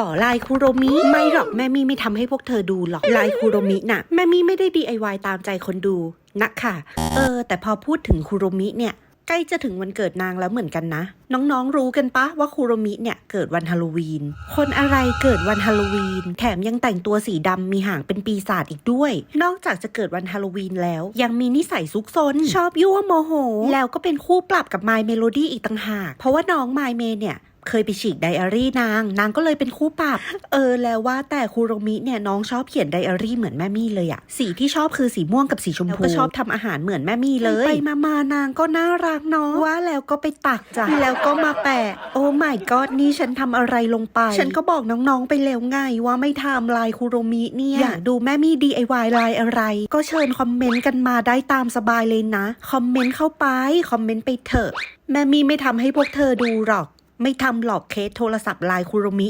ขอลายคุโรมิ ไม่หรอกแม่มี่ไม่ทำให้พวกเธอดูหรอกลายคุโรมิน่ะแม่มี่ไม่ได้ DIY ตามใจคนดูนะค่ะเออ แต่พอพูดถึงคุโรมิเนี่ยใกล้จะถึงวันเกิดนางแล้วเหมือนกันนะ น้องๆรู้กันปะว่าคุโรมิเนี่ยเกิดวันฮาโลวีน คนอะไรเกิดวันฮาโลวีน แถมยังแต่งตัวสีดำมีหางเป็นปีศาจอีกด้วย นอกจากจะเกิดวันฮาโลวีนแล้ว ยังมีนิสัยซุกซน ชอบยั่วโมโห แล้วก็เป็นคู่ปรับกับไมเมโลดี้อีกต่างหาก เพราะว่าน้องไมเมเนี่ย เคยไปฉีกไดอารี่นาง นางก็เลยเป็นคู่ปรับ เออแล้วว่าแต่คุโรมิเนี่ยน้องชอบเขียนไดอารี่เหมือนแม่มี่เลยอะสีที่ชอบคือสีม่วงกับสีชมพูแล้วก็ชอบทำอาหารเหมือนแม่มี่เลยไปมามานางก็น่ารักเนาะว่าแล้วก็ไปตักจ้ะแล้วก็มาแปะ โอ้ my god นี่ฉันทำอะไรลงไป ฉันก็บอกน้องๆไปแล้วไงว่าไม่ทำลายคุโรมิเนี่ยอยากดูแม่มี่ DIY ลายอะไร ก็เชิญคอมเมนต์กันมาได้ตามสบายเลยนะ คอมเมนต์เข้าไป คอมเมนต์ไปเถอะ แม่มี่ไม่ทำให้พวกเธอดูหรอก ไม่ทำหลอกเคสโทรศัพท์ลายคุโรมิ